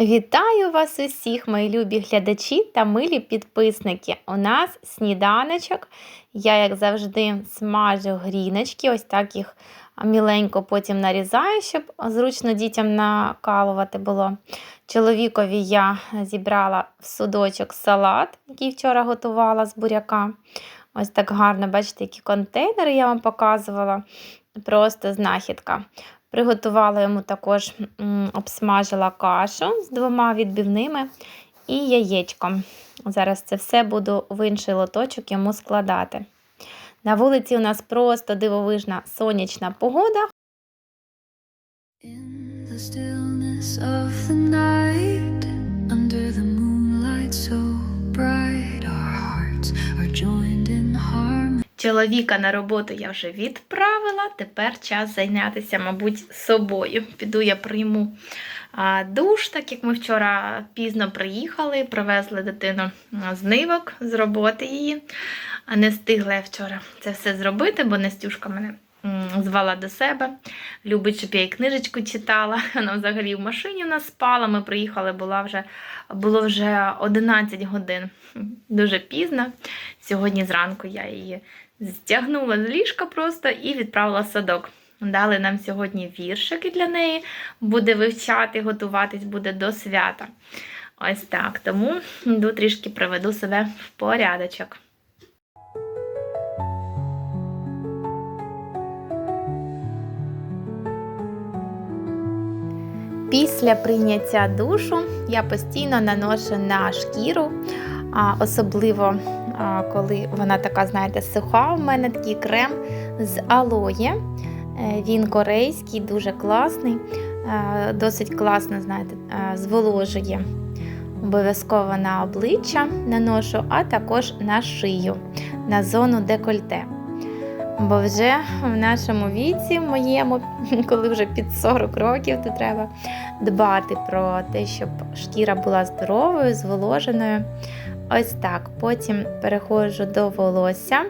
Вітаю вас усіх, мої любі глядачі та милі підписники. У нас сніданочок. Я, як завжди, смажу гріночки, ось так їх міленько потім нарізаю, щоб зручно дітям накалувати було. Чоловікові я зібрала в судочок салат, який вчора готувала з буряка. Ось так гарно, бачите, які контейнери я вам показувала. Просто знахідка. Приготувала йому також обсмажила кашу з двома відбивними і яєчком. Зараз це все буду в інший лоточок йому складати. На вулиці у нас просто дивовижна сонячна погода. In the stillness of the night, under the moonlight so Чоловіка на роботу я вже відправила. Тепер час зайнятися, мабуть, собою. Піду я прийму душ, так як ми вчора пізно приїхали, привезли дитину з нивок з роботи її. А не встигла я вчора це все зробити, бо Настюшка мене звала до себе. Любить, щоб я їй книжечку читала. Вона взагалі в машині нас спала. Ми приїхали, була вже, було вже 11 годин. Дуже пізно. Сьогодні зранку я її стягнула з ліжка просто і відправила в садок. Дали нам сьогодні віршики для неї, буде вивчати, готуватись буде до свята. Ось так. Тому йду трішки приведу себе в порядочок. Після прийняття душу я постійно наношу на шкіру, особливо коли вона така, знаєте, суха. У мене такий крем з алоє. Е, Він корейський, дуже класний, е, досить класно, знаєте, е, зволожує. Обов'язково на обличчя наношу, а також на шию, на зону декольте. Бо вже в нашому віці, моєму, коли вже під 40 років, то треба дбати про те, щоб шкіра була здоровою, зволоженою. Ось так. Потім переходжу до волосся.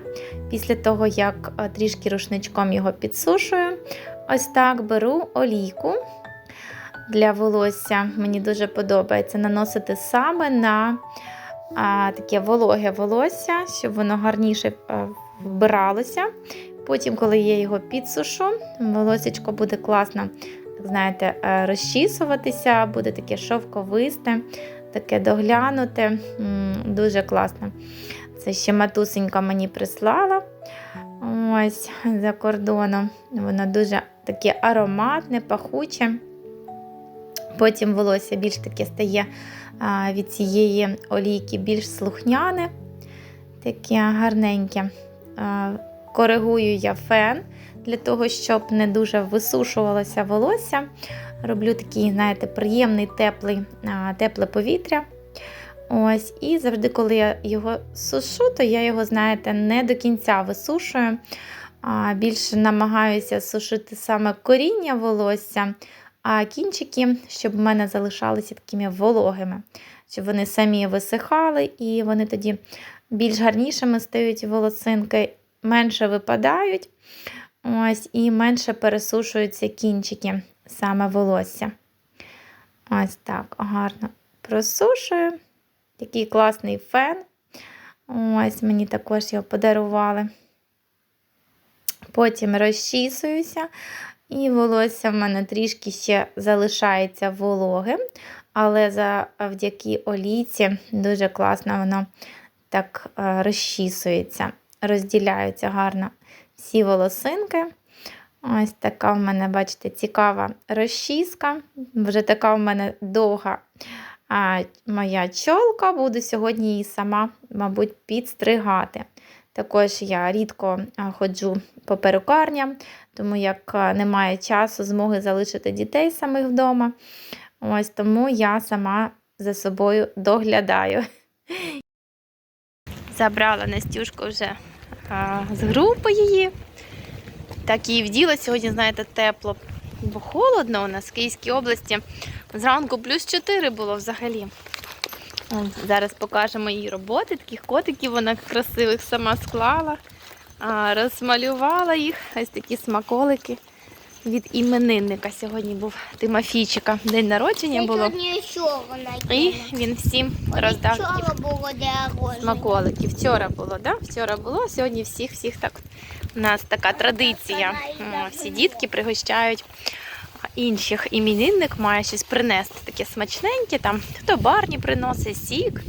Після того, як е, трішки рушничком його підсушую, ось так беру олійку для волосся. Мені дуже подобається наносити саме на а, таке вологе волосся, щоб воно гарніше е, вбиралося. Потім, коли я його підсушу, волосечко буде класно, знаєте, е, розчісуватися, буде таке шовковисте, таке доглянуте. Дуже класно. Це ще матусенька мені прислала. Ось за кордоном. Воно дуже таке ароматне, пахуче. Потім волосся більш таке стає від цієї олійки більш слухняне, таке гарненьке. Коригую я фен для того, щоб не дуже висушувалося волосся. Роблю такий, знаєте, приємний теплий, тепле повітря. Ось, І завжди, коли я його сушу, то я його, знаєте, не до кінця висушую. А більше намагаюся сушити саме коріння волосся, а кінчики, щоб в мене залишалися такими вологими, щоб вони самі висихали, і вони тоді більш гарнішими стають волосинки, менше випадають. Ось, І менше пересушуються кінчики, саме волосся. Ось так, гарно просушую. Такий класний фен. Ось мені також його подарували. Потім розчісуюся, і волосся в мене трішки ще залишається вологим, але завдяки олійці дуже класно воно так е, розчісується, розділяються гарно всі волосинки. Ось така в мене, бачите, цікава розчіска. Вже така в мене довга а, моя чолка. Буду сьогодні її сама, мабуть, підстригати. Також я рідко ходжу по перукарням, тому як немає часу, змоги залишити дітей самих вдома. Ось Тому я сама за собою доглядаю. Забрала Настюшку вже а, з групи її. Так її вділа. Сьогодні, знаєте, тепло, бо холодно у нас в Київській області. Зранку плюс 4 було взагалі. Зараз покажемо її роботи. Таких котиків вона красивих сама склала, розмалювала їх. Ось такі смаколики. від іменинника. Сьогодні був Тимофійчика. День народження було. І він всім роздав Вчора було дорожче. Вчора було, да? Вчора було, сьогодні всіх, всіх так. У нас така традиція. Всі дітки пригощають інших іменинник має щось принести таке смачненьке. Там хто барні приносить сік,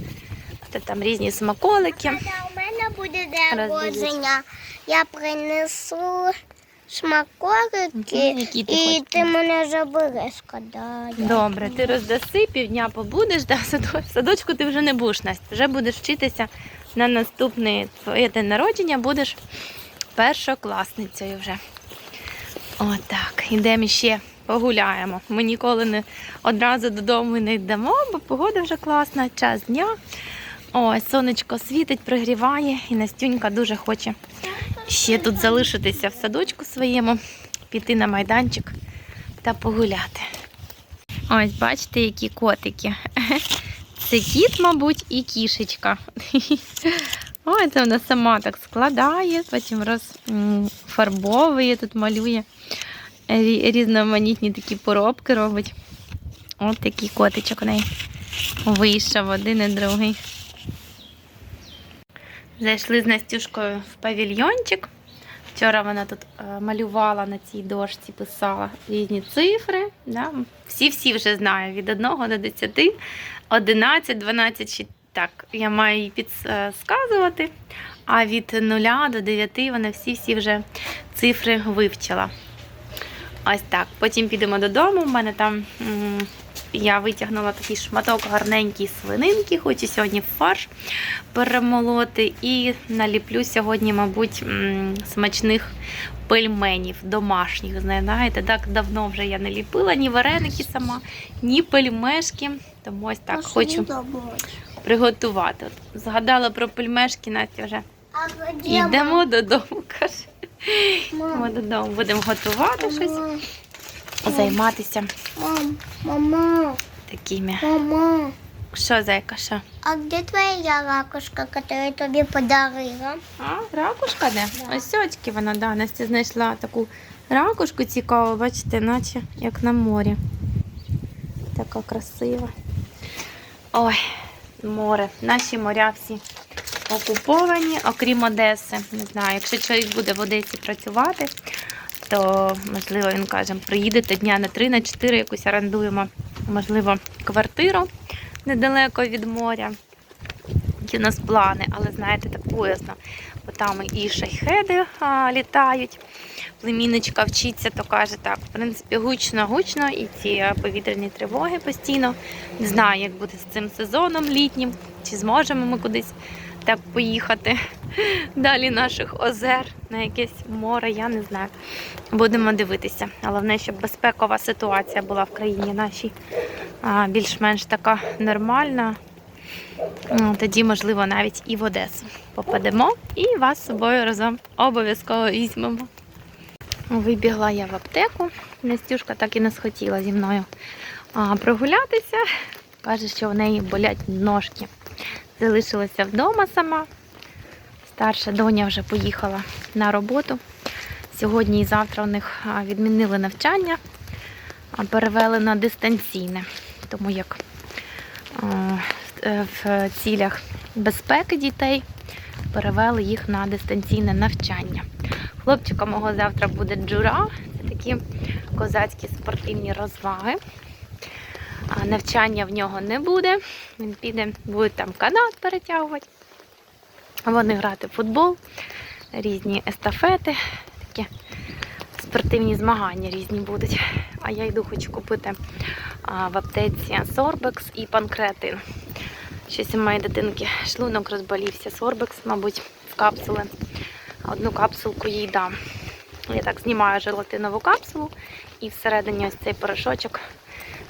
хто там різні смаколики. У мене буде народження, я принесу смаколики, які ти і ти мене забереш, коли. Добре, ти роздаси, півдня побудеш, да, в садочку ти вже не будеш, Настя, вже будеш вчитися на наступний твоє день народження, будеш першокласницею вже. Отак, ідемо ще погуляємо. Ми ніколи не одразу додому не йдемо, бо погода вже класна, час дня. Ось, сонечко світить, пригріває, і Настюнька дуже хоче ще тут залишитися в садочку своєму, піти на майданчик та погуляти. Ось, бачите, які котики. Це кіт, мабуть, і кішечка. Ой, це вона сама так складає, потім розфарбовує, тут малює. Різноманітні такі поробки робить. Ось такий котичок у неї. Вийшов один і другий. Зайшли з Настюшкою в павільйончик. Вчора вона тут е, малювала на цій дошці, писала різні цифри. Всі-всі вже знаю, від 1 до 10, 11, 12, чи так, я маю їй підсказувати. А від 0 до 9 вона всі-всі вже цифри вивчила. Ось так. Потім підемо додому. У мене там я витягнула такий шматок гарненький свининки, хочу сьогодні фарш перемолоти. І наліплю сьогодні, мабуть, смачних пельменів домашніх. Знаєте, так давно вже я не ліпила ні вареники сама, ні пельмешки. Тому ось так хочу приготувати. От згадала про пельмешки, Настя вже йдемо додому. каже. Ми додому будемо готувати щось, Мама, займатися мам, мама, такими. мама. Що, зайка, що? А где твоя ракушка, которую тобі подарила? А, ракушка де? Ось сьогодні вона, да, Настя знайшла таку ракушку цікаву, бачите, наче як на морі. Така красива. Ой, море. Наші моря всі окуповані, окрім Одеси. Не знаю, якщо чоловік буде в Одесі працювати, то можливо він каже, приїдете дня на 3 на 4 якусь орендуємо, можливо, квартиру недалеко від моря. Які у нас плани, але знаєте, так поясно. Бо там і шахеди літають. Племінничка вчиться, то каже так, в принципі, гучно, гучно, і ці повітряні тривоги постійно. Не знаю, як буде з цим сезоном літнім, чи зможемо ми кудись так поїхати далі наших озер на якесь море, я не знаю. Будемо дивитися. Головне, щоб безпекова ситуація була в країні нашій більш-менш така нормальна. Ну, Тоді, можливо, навіть і в Одесу попадемо і вас з собою разом обов'язково візьмемо. Вибігла я в аптеку. Настюшка так і не схотіла зі мною прогулятися. Каже, що в неї болять ножки. Залишилася вдома сама. Старша доня вже поїхала на роботу. Сьогодні і завтра у них відмінили навчання, перевели на дистанційне. Тому як в- в цілях безпеки дітей перевели їх на дистанційне навчання. Хлопчика мого завтра буде джура, це такі козацькі спортивні розваги. А навчання в нього не буде. Він піде, буде там канат перетягувати. Вони грати в футбол, різні естафети, такі спортивні змагання різні будуть. А я йду, хочу купити в аптеці Сорбекс і панкреатин. Щось у моєї дитинки шлунок розболівся. Сорбекс, мабуть, з капсули. Одну капсулку їй дам. Я так знімаю желатинову капсулу і всередині ось цей порошочок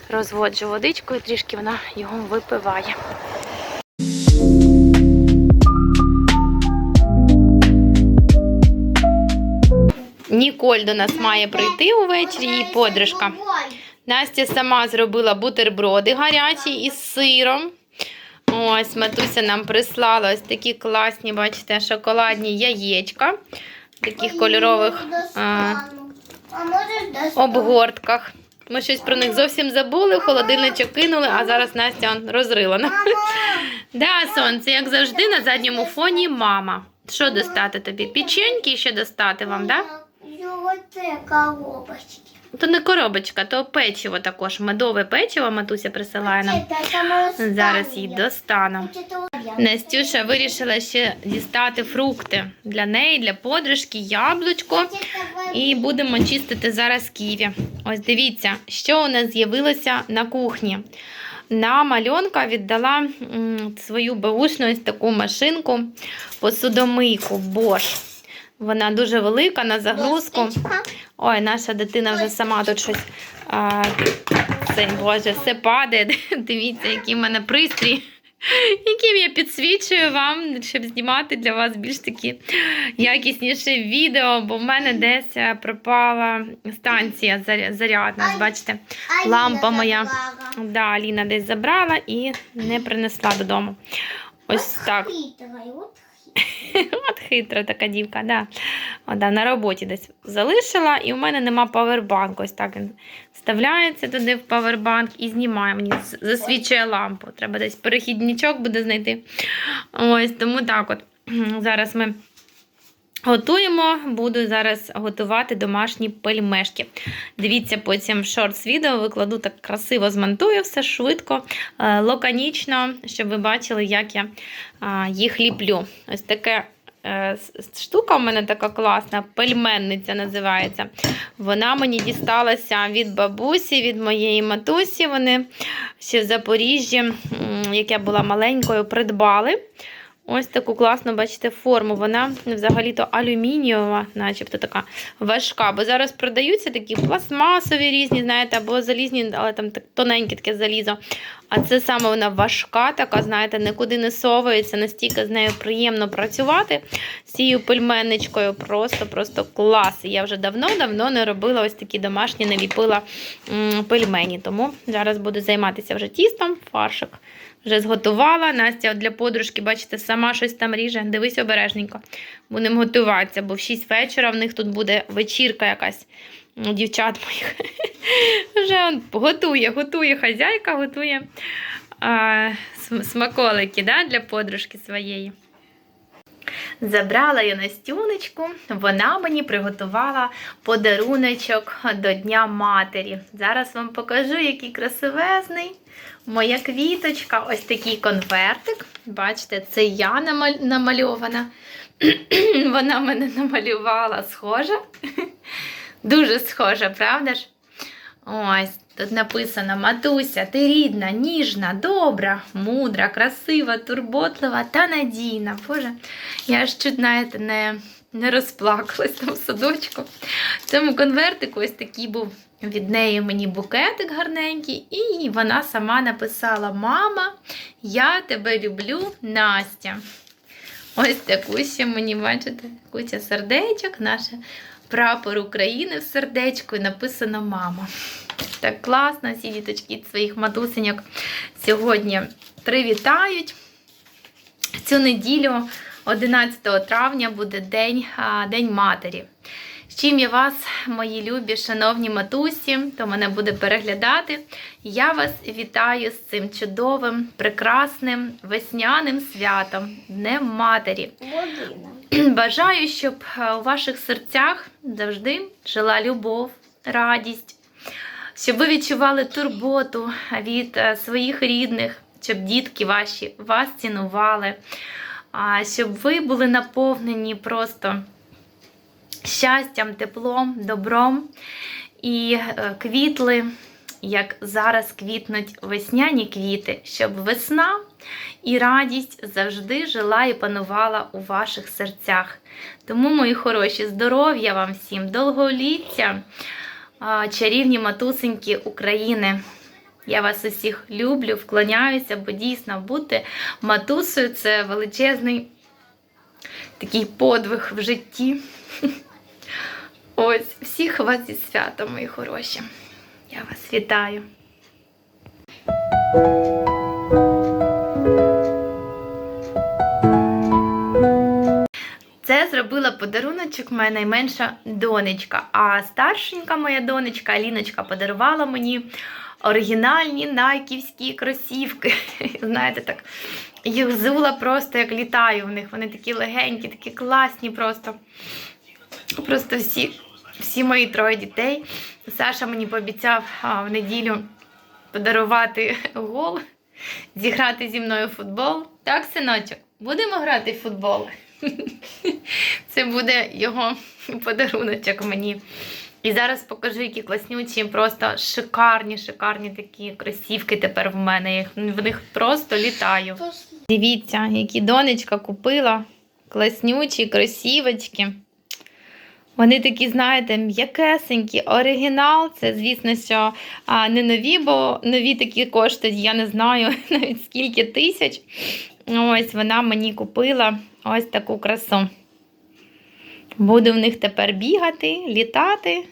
розводжу водичкою, трішки вона його випиває. Ніколь до нас має прийти увечері, її подружка. Настя сама зробила бутерброди гарячі із сиром. Ось, матуся нам прислала ось такі класні, бачите, шоколадні яєчка. Таких кольорових. А, обгортках. Ми щось про них зовсім забули, в холодильничок кинули, а зараз Настя он, розрила. Мама! Да, сонце, як завжди, на задньому фоні мама. Що достати тобі? Печеньки ще достати вам, да? Золоте коробочки. То не коробочка, то печиво також. Медове печиво матуся присилає нам. Зараз останнє. достану. Настюша вирішила ще дістати фрукти для неї, для подружки, яблучко. І будемо чистити зараз ківі. Ось дивіться, що у нас з'явилося на кухні. Нам Альонка віддала свою беушну ось таку машинку посудомийку Bosch. Вона дуже велика на загрузку. Ой, наша дитина вже сама тут щось. А, цей, Боже, все падає. Дивіться, який в мене пристрій, яким я підсвічую вам, щоб знімати для вас більш такі якісніше відео, бо в мене десь е, пропала станція зарядна. Бачите, лампа моя. да, Аліна десь забрала і не принесла додому. Ось так. От хитра така дівка, да. О, да, на роботі десь залишила, і у мене нема павербанк. Ось так він вставляється туди в павербанк і знімає мені, засвічує лампу. Треба десь перехідничок буде знайти. Ось тому так от. Зараз ми готуємо, буду зараз готувати домашні пельмешки. Дивіться потім в шортс відео викладу так красиво змонтую все швидко, е, лаконічно, щоб ви бачили, як я їх ліплю. Ось таке е, штука у мене така класна, пельменниця називається. Вона мені дісталася від бабусі, від моєї матусі. Вони ще в Запоріжжі, як я була маленькою, придбали. Ось таку класну, бачите, форму. Вона взагалі-то алюмінієва, начебто така важка. Бо зараз продаються такі пластмасові різні, знаєте, або залізні, але там так тоненьке таке залізо. А це саме вона важка, така, знаєте, нікуди не совується, настільки з нею приємно працювати. З цією пельменничкою просто-просто клас. Я вже давно-давно не робила ось такі домашні, не ліпила пельмені. Тому зараз буду займатися вже тістом, фаршик. Вже зготувала. Настя для подружки, бачите, сама щось там ріже. Дивись обережненько. Будемо готуватися, бо в 6 вечора в них тут буде вечірка якась дівчат моїх. Вже он готує, готує хазяйка, готує а, смаколики да, для подружки своєї. Забрала я Настюнечку, вона мені приготувала подаруночок до Дня Матері. Зараз вам покажу, який красивезний. Моя квіточка, ось такий конвертик. Бачите, це я намальована. Вона мене намалювала схожа. Дуже схожа, правда ж? Ось, тут написано: Матуся, ти рідна, ніжна, добра, мудра, красива, турботлива та надійна. Боже, я ж чуть, знаєте, не, не розплакалась там в садочку. В цьому конвертику ось такий був від неї мені букетик гарненький, і вона сама написала: Мама, я тебе люблю, Настя. Ось таку ще мені, бачите, куча сердечок, наше прапор України в сердечку і написано мама. Так класно, всі діточки своїх матусеньок сьогодні привітають. Цю неділю, 11 травня, буде День, День Матері. З чим я вас, мої любі, шановні матусі, то мене буде переглядати. Я вас вітаю з цим чудовим, прекрасним весняним святом, Днем Матері. Година. Бажаю, щоб е, у ваших серцях завжди жила любов, радість, щоб ви відчували турботу від е, своїх рідних, щоб дітки ваші вас цінували, щоб ви були наповнені просто щастям, теплом, добром. І е, квітли, як зараз квітнуть весняні квіти, щоб весна і радість завжди жила і панувала у ваших серцях. Тому, мої хороші, здоров'я вам всім, довголіття, чарівні матусеньки України. Я вас усіх люблю, вклоняюся, бо дійсно бути матусею це величезний такий подвиг в житті. Ось, всіх вас зі святом, мої хороші. Я вас вітаю. Зробила подаруночок моя найменша донечка. А старшенька моя донечка Аліночка подарувала мені оригінальні найківські кросівки. Знаєте, так їх зула просто як літаю в них. Вони такі легенькі, такі класні просто. Просто всі, всі мої троє дітей. Саша мені пообіцяв а, в неділю подарувати гол, зіграти зі мною в футбол. Так, синочок, будемо грати в футбол. Це буде його подаруночок мені. І зараз покажу, які класнючі, просто шикарні, шикарні такі кросівки тепер в мене. Я в них просто літаю. Дивіться, які донечка купила. Класнючі кросівочки. Вони такі, знаєте, м'якесенькі, оригінал. Це, звісно, що а, не нові, бо нові такі коштують, я не знаю навіть скільки тисяч. Ось вона мені купила ось таку красу. Буду в них тепер бігати, літати.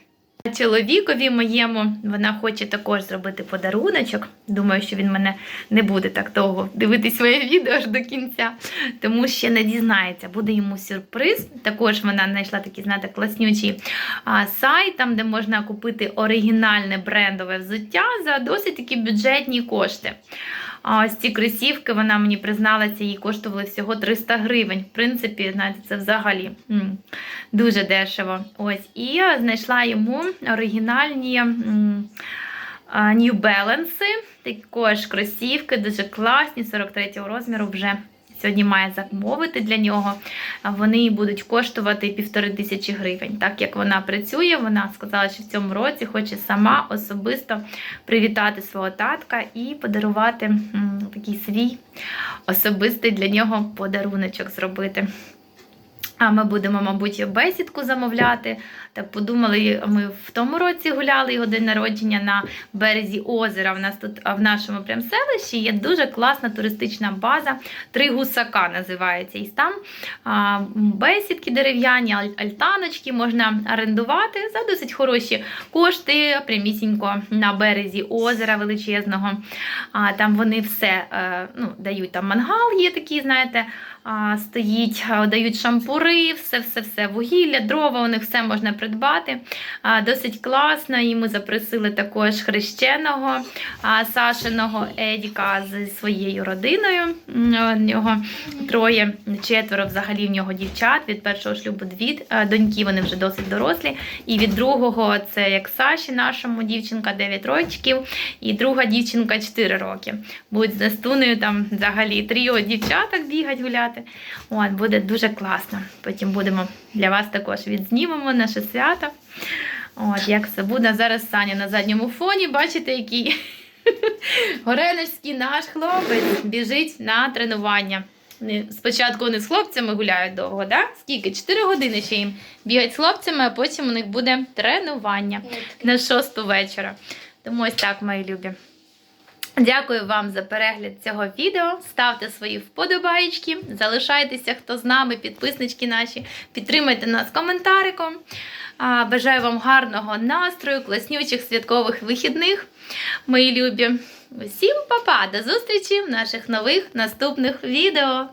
Чоловікові моєму вона хоче також зробити подаруночок. Думаю, що він мене не буде так довго дивитись моє відео аж до кінця, тому ще не дізнається. Буде йому сюрприз. Також вона знайшла такий, знаєте, класнючий а, сайт, там, де можна купити оригінальне брендове взуття за досить такі бюджетні кошти. А ось ці кросівки вона мені призналася, їй коштували всього 300 гривень. В принципі, знаєте, це взагалі дуже дешево. Ось. І знайшла йому оригінальні м, New Balance, також кросівки, дуже класні, 43 розміру вже. Сьогодні має замовити для нього. Вони будуть коштувати півтори тисячі гривень. Так як вона працює, вона сказала, що в цьому році хоче сама особисто привітати свого татка і подарувати такий свій особистий для нього подаруночок зробити. А ми будемо, мабуть, бесідку замовляти. Так подумали, ми в тому році гуляли його день народження на березі озера. В нас тут в нашому прям селищі є дуже класна туристична база. Три гусака називається. І там а, бесідки дерев'яні, альтаночки можна орендувати за досить хороші кошти, прямісінько на березі озера величезного. А, там вони все е, ну, дають там мангал, є такий, знаєте, а, стоїть, дають шампури, все, все, все, вугілля, дрова, у них все можна придбати. Досить класно. І ми запросили також хрещеного Сашиного Едіка зі своєю родиною. У нього троє, четверо взагалі в нього дівчат. Від першого шлюбу дві доньки, вони вже досить дорослі. І від другого це як Саші, нашому дівчинка 9 років, і друга дівчинка 4 роки. Будуть з Настунею там взагалі тріо дівчаток бігать гуляти. От, буде дуже класно. Потім будемо для вас також відзнімемо наше свято. От, як все буде. Зараз Саня на задньому фоні, бачите, який Горелевський наш хлопець біжить на тренування. Спочатку вони з хлопцями гуляють довго, да? Скільки? 4 години ще їм бігають з хлопцями, а потім у них буде тренування на 6 вечора. Тому ось так, мої любі. Дякую вам за перегляд цього відео. Ставте свої вподобаєчки, залишайтеся, хто з нами, підписнички наші, підтримайте нас коментариком. Бажаю вам гарного настрою, класнючих святкових вихідних, мої любі. Усім па-па, до зустрічі в наших нових наступних відео.